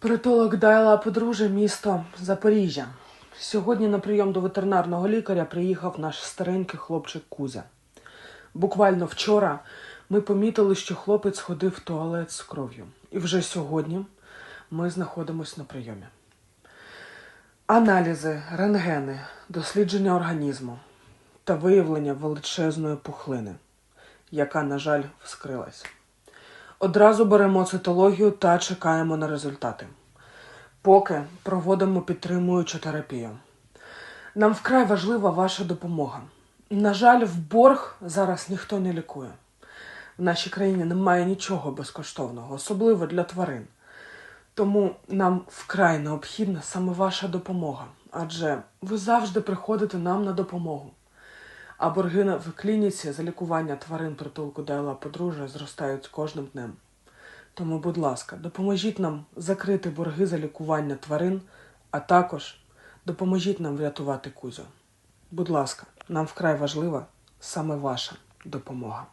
Притулок Дайла подружжя, місто Запоріжжя. Сьогодні на прийом до ветеринарного лікаря приїхав наш старенький хлопчик Кузя. Буквально вчора ми помітили, що хлопець ходив в туалет з кров'ю. І вже сьогодні ми знаходимося на прийомі. Аналізи, рентгени, дослідження організму та виявлення величезної пухлини, яка, на жаль, вскрилась. Одразу беремо цитологію та чекаємо на результати. Поки проводимо підтримуючу терапію. Нам вкрай важлива ваша допомога. На жаль, в борг зараз ніхто не лікує. В нашій країні немає нічого безкоштовного, особливо для тварин. Тому нам вкрай необхідна саме ваша допомога, адже ви завжди приходите нам на допомогу. А борги в клініці за лікування тварин притулку Дайла подружжя зростають з кожним днем. Тому, будь ласка, допоможіть нам закрити борги за лікування тварин, а також допоможіть нам врятувати Кузю. Будь ласка, нам вкрай важлива саме ваша допомога.